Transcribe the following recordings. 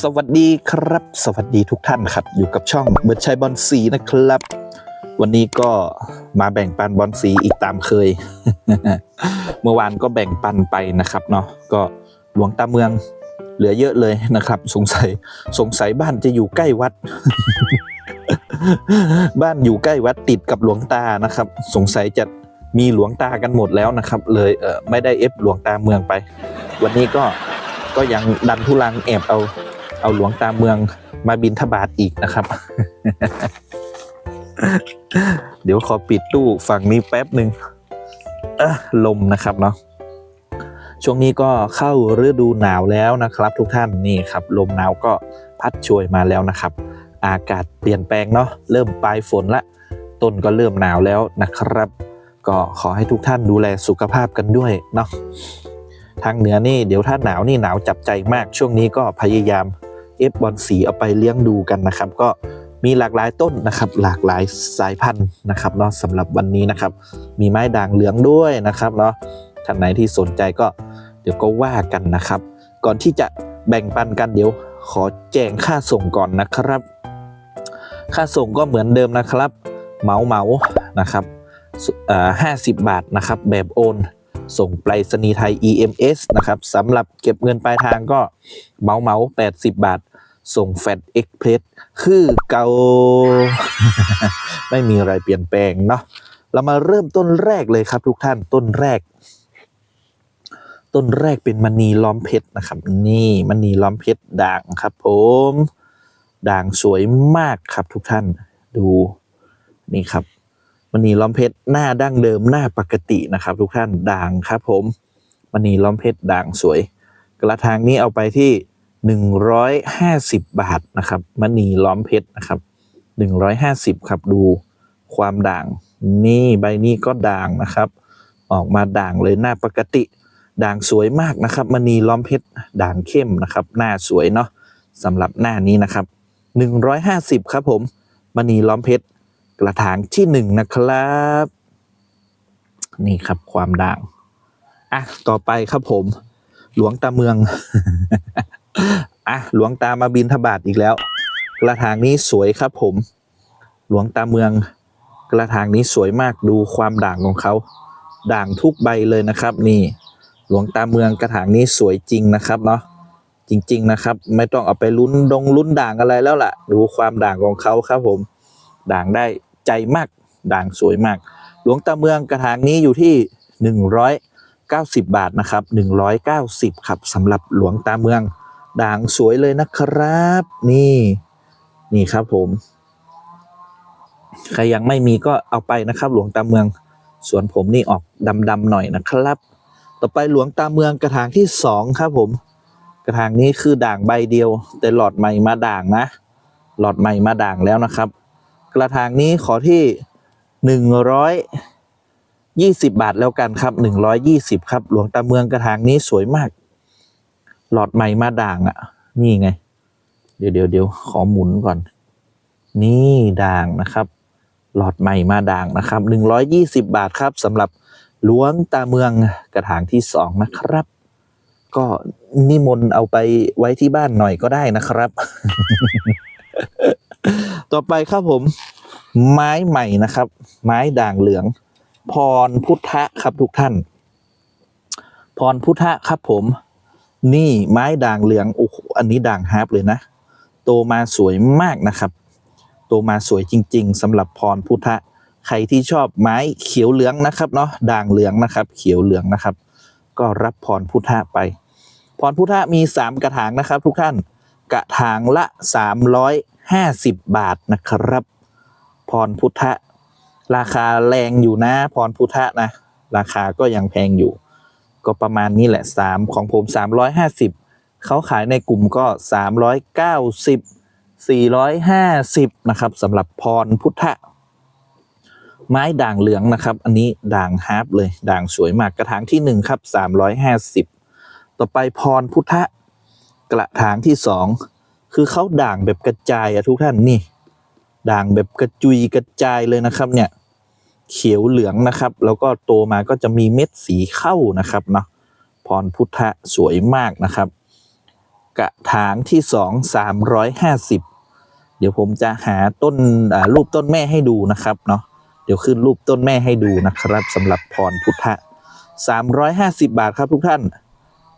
สวัสดีครับ สวัสดีทุกท่านครับ อยู่กับช่องเบิร์ดชัยบอลสีนะครับ วันนี้ก็มาแบ่งปันบอลสีอีกตามเคย เมื่อวานก็แบ่งปันไปนะครับเนาะก็หลวงตาเมืองเหลือเยอะเลยนะครับ สงสัยสงสัยบ้านจะอยู่ใกล้วัด บ้านอยู่ใกล้วัดติดกับหลวงตานะครับ สงสัยจะมีหลวงตากันหมดแล้วนะครับ เลยเออไม่ได้เอฟหลวงตาเมืองไป วันนี้ก็ก็ยังดันทุลังแอบเอา เอาหลวงตาเมืองมาบินทบาทอีกนะครับ เดี๋ยวขอปิดตู้ฝั่งนี้แป๊บหนึ่งลมนะครับเนาะช่วงนี้ก็เข้าฤดูหนาวแล้วนะครับ ทุกท่านนี่ครับ ลมหนาวก็พัดช่วยมาแล้วนะครับ อากาศเปลี่ยนแปลงเนาะเริ่มปลายฝนละต้นก็เริ่มหนาวแล้วนะครับ ก็ขอให้ทุกท่านดูแลสุขภาพกันด้วยเนาะทางเหนือนี่เดี๋ยวถ้าหนาวนี่หนาวจับใจมากช่วงนี้ก็พยายาม เอฟบอลสีเอาไปเลี้ยงดูกันนะครับ ก็มีหลากหลายต้นนะครับ หลากหลายสายพันธุ์นะครับเนาะสำหรับวันนี้นะครับ มีไม้ด่างเหลืองด้วยนะครับเนาะท่านไหนที่สนใจก็เดี๋ยวก็ว่ากันนะครับ ก่อนที่จะแบ่งปันกันเดี๋ยวขอแจ้งค่าส่งก่อนนะครับ ค่าส่งก็เหมือนเดิมนะครับเมาเมานะครับห้าสิบบาทนะครับ แบบโอน ส่งไปรษณีย์ไทย EMS นะครับสำหรับเก็บเงินปลายทางก็เมาเมา80 บาท ส่งแฟดเอ็กเพรสคือเกาไม่มีอะไรเปลี่ยนแปลงเนาะเรามาเริ่มต้นแรกเลยครับ ทุกท่านต้นแรก ต้นแรกเป็นมณีล้อมเพชรนะครับ นี่มณีล้อมเพชรด่างครับ ผม ด่างสวยมากครับทุกท่านดูนี่ครับมณีล้อมเพชรหน้าดั้งเดิมหน้าปกตินะครับ ทุกท่านด่างครับ ผมมณีล้อมเพชรด่างสวย กระถางนี้เอาไปที่ 150 บาทนะครับมณีล้อมเพชรนะครับ 150 ครับดูความด่าง นี่ใบนี้ก็ด่างนะครับ ออกมาด่างเลยหน้าปกติ ด่างสวยมากนะครับมณีล้อมเพชรด่างเข้มนะครับ หน้าสวยเนาะสำหรับหน้านี้นะครับ 150 ครับผมมณีล้อมเพชรกระถางที่หนึ่งนะครับ นี่ครับความด่างอะต่อไปครับผม หลวงตาเมือง อะหลวงตามาบินทบาทอีกแล้ว กระถางนี้สวยครับผม หลวงตาเมือง กระถางนี้สวยมากดูความด่างของเขา ด่างทุกใบเลยนะครับนี่ หลวงตาเมืองกระถางนี้สวยจริงนะครับเนาะจริง ๆนะครับ ไม่ต้องเอาไปลุ้นดงลุ้นด่างอะไรแล้วล่ะ ดูความด่างของเขาครับผม ด่างได้ใจมาก ด่างสวยมาก หลวงตาเมืองกระถางนี้อยู่ที่ 190 บาทนะครับ 190 ครับสำหรับหลวงตาเมือง ด่างสวยเลยนะครับ นี่ นี่ครับผม ใครยังไม่มีก็เอาไปนะครับ หลวงตาเมืองส่วนผมนี่ออกดำๆหน่อยนะครับ ต่อไปหลวงตาเมืองกระถางที่สองครับผม กระถางนี้คือด่างใบเดียว แต่หลอดใหม่มาด่างนะ หลอดใหม่มาด่างแล้วนะครับ กระถางนี้ขอที่หนึ่งร้อยยี่สิบาทแล้วกันครับหนึ่งร้อยยี่สิบครับ หลวงตาเมืองกระถางนี้สวยมาก หลอดใหม่มาด่างอะ นี่ไง เดี๋ยวเดี๋ยวเดี๋ยวขอหมุนก่อน นี่ด่างนะครับ หลอดใหม่มาด่างนะครับหนึ่งร้อยยี่สิบาทครับสำหรับหลวงตาเมืองกระถางที่สองนะครับ ก็นิมนต์เอาไปไว้ที่บ้านหน่อยก็ได้นะครับ ต่อไปครับผม ไม้ใหม่นะครับ ไม้ด่างเหลือง พรพุทธะครับทุกท่าน พรพุทธะครับผม นี่ไม้ด่างเหลืองโอ้โหอันนี้ด่างฮาร์ปเลยนะ โตมาสวยมากนะครับ โตมาสวยจริง ๆสำหรับพรพุทธะใครที่ชอบไม้เขียวเหลืองนะครับเนาะด่างเหลืองนะครับ เขียวเหลืองนะครับ ก็รับพรพุทธะไป พรพุทธะมีสามกระถางนะครับ ทุกท่านกระถางละสามร้อยห้าสิบบาทนะครับ พรพุทธะราคาแรงอยู่นะ พรพุทธะนะ ราคาก็ยังแพงอยู่ ก็ประมาณนี้แหละสามของผมสามร้อยห้าสิบเขาขายในกลุ่มก็สามร้อยเก้าสิบสี่ร้อยห้าสิบนะครับสำหรับพรพุทธะ ไม้ด่างเหลืองนะครับ อันนี้ด่างฮาร์ปเลย ด่างสวยมากกระถางที่หนึ่งครับสามร้อยห้าสิบต่อไปพรพุทธะ กระถางที่สองคือเขาด่างแบบกระจายอะทุกท่านนี่ ด่างแบบกระจุยกระจายเลยนะครับเนี่ย เขียวเหลืองนะครับ แล้วก็โตมาก็จะมีเม็ดสีเข้านะครับเนาะพรพุทธะสวยมากนะครับ กระถางที่สองสามร้อยห้าสิบเดี๋ยวผมจะหาต้นรูปต้นแม่ให้ดูนะครับเนาะเดี๋ยวขึ้นรูปต้นแม่ให้ดูนะครับสำหรับพรพุทธะสามร้อยห้าสิบาทครับทุกท่าน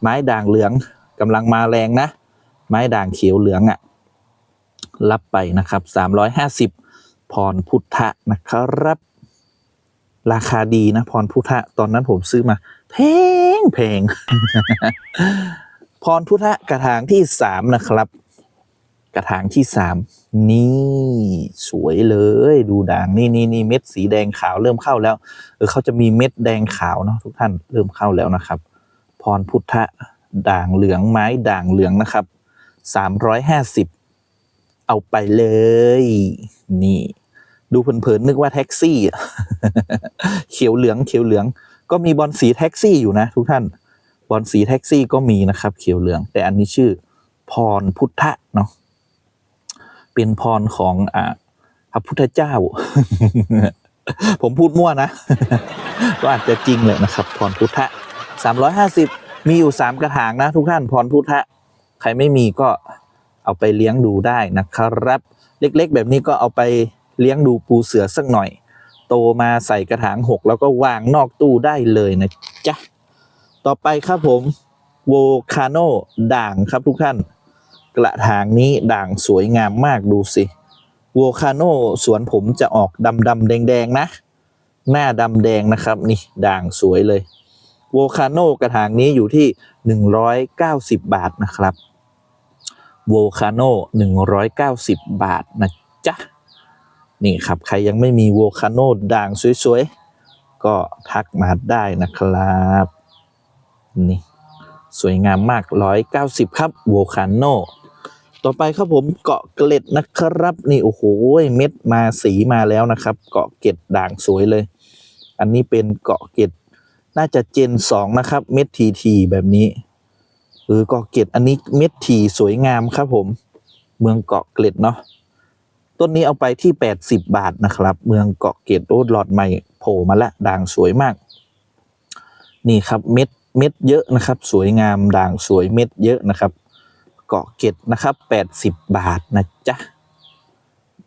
ไม้ด่างเหลืองกำลังมาแรงนะ ไม้ด่างเขียวเหลืองอะ่ะรับไปนะครับสามร้อยห้าสิบพรพุทธะนะครับ ราคาดีนะพรพุทธะตอนนั้นผมซื้อมาแพงแพงพรพุทธะกระถางที่สามนะครับ กระถางที่สามนี่สวยเลยดูด่างนี่นี่นี่เม็ดสีแดงขาวเริ่มเข้าแล้วเออเขาจะมีเม็ดแดงขาวเนาะทุกท่านเริ่มเข้าแล้วนะครับ พรพุทธะด่างเหลืองไม้ด่างเหลืองนะครับสามร้อยห้าสิบเอาไปเลย นี่ ดูเผินๆนึกว่าแท็กซี่เขียวเหลืองเขียวเหลือง ก็มีบอลสีแท็กซี่อยู่นะ ทุกท่านบอลสีแท็กซี่ก็มีนะครับ เขียวเหลือง แต่อันนี้ชื่อพรพุทธะเนาะเป็นพรของอ่าพระพุทธเจ้า ผมพูดมั่วนะ ก็อาจจะจริงเลยนะครับ พรพุทธะสามร้อยห้าสิบมีอยู่สามกระถางนะ ทุกท่านพรพุทธะใครไม่มีก็เอาไปเลี้ยงดูได้นะครับ เล็กๆ แบบนี้ก็เอาไป เลี้ยงดูปูเสือสักหน่อย โตมาใส่กระถางหกแล้วก็วางนอกตู้ได้เลยนะจ๊ะ ต่อไปครับผมโวคาโนด่างครับทุกท่าน กระถางนี้ด่างสวยงามมากดูสิโวคาโนสวนผมจะออกดำดำแดงแดงนะ หน้าดำแดงนะครับนี่ด่างสวยเลยโวคาโนกระถางนี้อยู่ที่ 190 บาทนะครับโวคาโน190 บาทนะจ๊ะ นี่ครับ ใครยังไม่มีโวคาโนด่างสวยๆ ก็ทักมาได้นะครับ นี่ สวยงามมาก 190 ครับโวคาโนต่อไปครับผมเกาะเกล็ดนะครับ นี่โอ้โหเม็ดมาสีมาแล้วนะครับ เกาะเกล็ดด่างสวยเลย อันนี้เป็นเกาะเกล็ดน่าจะเจนสองนะครับ เม็ดทีทีแบบนี้เออเกาะเกล็ดอันนี้เม็ดทีสวยงามครับผม เมืองเกาะเกล็ดเนาะ ต้นนี้เอาไปที่ 80 บาทนะครับ เมืองเกาะเกร็ดโอ้หลอดใหม่โผล่มาแล้วด่างสวยมาก นี่ครับเม็ดเม็ดเยอะนะครับ สวยงามด่างสวยเม็ดเยอะนะครับ เกาะเกร็ดนะครับ 80 บาทนะจ๊ะ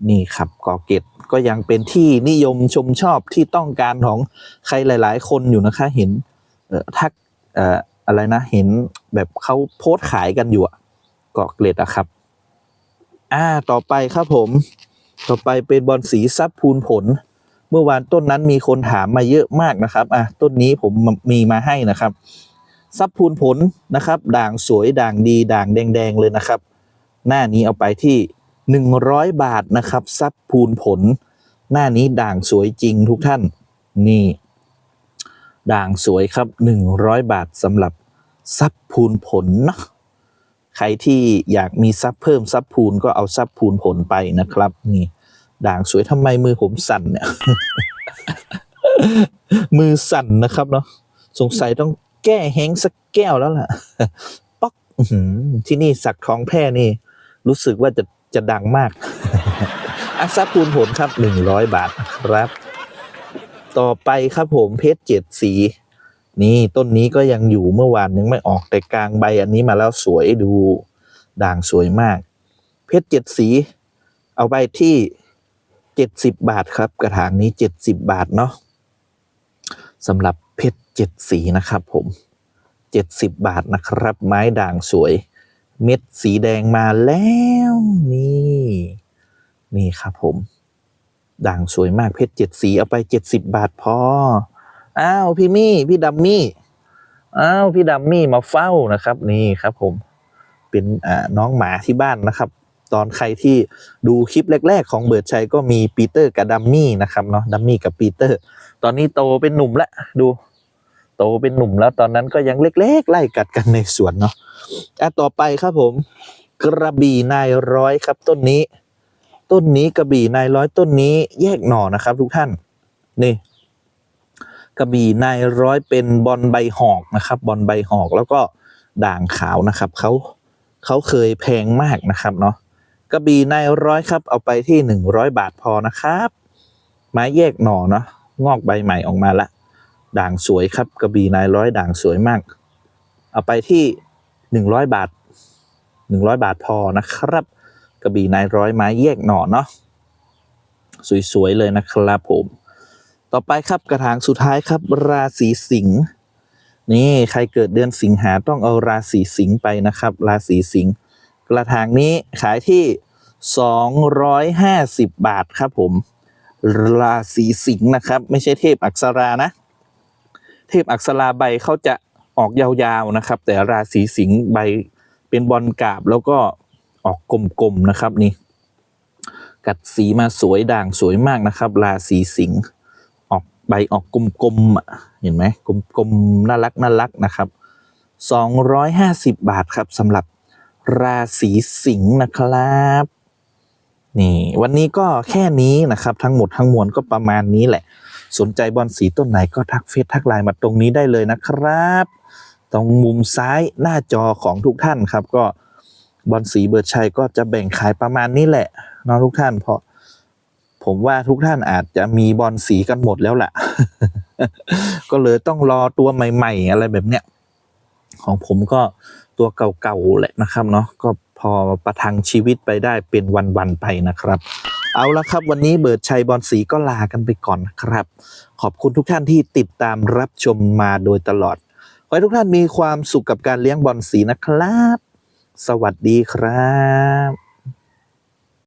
นี่ครับเกาะเกร็ดก็ยังเป็นที่นิยมชมชอบที่ต้องการของใครหลาย ๆ คนอยู่นะคะ เห็นทักเอ่ออะไรนะเห็นแบบเขาโพสต์ขายกันอยู่อะเกาะเกร็ดอะครับ อ่าต่อไปครับผม ต่อไปเป็นบอลสีซับพูนผล เมื่อวานต้นนั้นมีคนถามมาเยอะมากนะครับอะต้นนี้ผมมีมาให้นะครับ ซับพูนผลนะครับ ด่างสวยด่างดีด่างแดง ๆ เลยนะครับ หน้านี้เอาไปที่หนึ่งร้อยบาทนะครับ ซับพูนผล หน้านี้ด่างสวยจริงทุกท่านนี่ ด่างสวยครับหนึ่งร้อยบาทสำหรับซับพูนผลเนาะ ใครที่อยากมีซับเพิ่มซับพูนก็เอาซับพูนผลไปนะครับ นี่ ด่างสวยทำไมมือผมสั่นเนี่ย มือสั่นนะครับเนาะสงสัยต้องแก้แห้งสักแก้วแล้วล่ะป๊อกที่นี่สักทองแพร่นี่ รู้สึกว่าจะจะดังมากอัซับพูนผลครับหนึ่งร้อยบาทครับ ต่อไปครับผมเพชรเจ็ดสี นี่ต้นนี้ก็ยังอยู่เมื่อวานยังไม่ออกแต่กลางใบอันนี้มาแล้วสวยดูด่างสวยมาก เพชรเจ็ดสี เอาไปที่เจ็ดสิบบาทครับ กระถางนี้เจ็ดสิบบาทเนาะสำหรับเพชรเจ็ดสีนะครับผมเจ็ดสิบบาทนะครับ ไม้ด่างสวย เม็ดสีแดงมาแล้วนี่ นี่ครับผม ด่างสวยมากเพชรเจ็ดสีเอาไปเจ็ดสิบบาทพอ อ้าวพี่มี่พี่ดัมมี่อ้าวพี่ดัมมี่มาเฝ้านะครับ นี่ครับ ผมเป็นน้องหมาที่บ้านนะครับ ตอนใครที่ดูคลิปแรก ๆ ของเบิร์ดชัยก็มีปีเตอร์กับดัมมี่นะครับเนาะดัมมี่กับปีเตอร์ ตอนนี้โตเป็นหนุ่มแล้วดูโตเป็นหนุ่มแล้วตอนนั้นก็ยังเล็กๆ ไล่กัดกันในสวนเนาะอะต่อไปครับผม กระบี่นายร้อยครับ ต้นนี้ ต้นนี้กระบี่นายร้อยต้นนี้แยกหน่อนะครับ ทุกท่าน นี่ กระบี่นายร้อยเป็นบอลใบหอกนะครับบอลใบหอกแล้วก็ด่างขาวนะครับเขาเขาเคยแพงมากนะครับเนาะกระบี่นายร้อยครับ เอาไปที่หนึ่งร้อยบาทพอนะครับ ไม้แยกหน่อเนาะงอกใบใหม่ออกมาละ ด่างสวยครับกระบี่นายร้อยด่างสวยมาก เอาไปที่หนึ่งร้อยบาทหนึ่งร้อยบาทพอนะครับ กระบี่นายร้อยไม้แยกหน่อเนาะสวยๆเลยนะครับผม ต่อไปครับกระถางสุดท้ายครับ ราศีสิงห์นี่ใครเกิดเดือนสิงหาต้องเอาราศีสิงห์ไปนะครับ ราศีสิงห์กระถางนี้ขายที่ 250 บาทครับผม ราศีสิงห์นะครับ ไม่ใช่เทพอักษรานะ เทพอักษราใบเขาจะออกยาวๆนะครับ แต่ราศีสิงห์ใบเป็นบอลกาบแล้วก็ออกกลมๆนะครับนี่ กัดสีมาสวยด่างสวยมากนะครับ ราศีสิงห์ ใบออกกลมๆอะเห็นไหมกลมๆน่ารักน่ารักนะครับ 250 บาทครับสำหรับราศีสิงห์นะครับนี่วันนี้ก็แค่นี้นะครับ ทั้งหมดทั้งมวลก็ประมาณนี้แหละ สนใจบอลสีต้นไหนก็ทักเฟซทักไลน์มาตรงนี้ได้เลยนะครับ ตรงมุมซ้ายหน้าจอของทุกท่านครับ ก็บอลสีเบิร์ดชัยก็จะแบ่งขายประมาณนี้แหละเนาะทุกท่านเพราะ ผมว่าทุกท่านอาจจะมีบอลสีกันหมดแล้วแหละก็เลยต้องรอตัวใหม่ ๆ อะไรแบบเนี้ย ของผมก็ตัวเก่าๆแหละนะครับเนาะก็พอประทังชีวิตไปได้เป็นวันๆไปนะครับ เอาละครับ วันนี้เบิร์ดชัยบอลสีก็ลากันไปก่อนนะครับ ขอบคุณทุกท่านที่ติดตามรับชมมาโดยตลอด ขอให้ทุกท่านมีความสุขกับการเลี้ยงบอลสีนะครับ สวัสดีครับ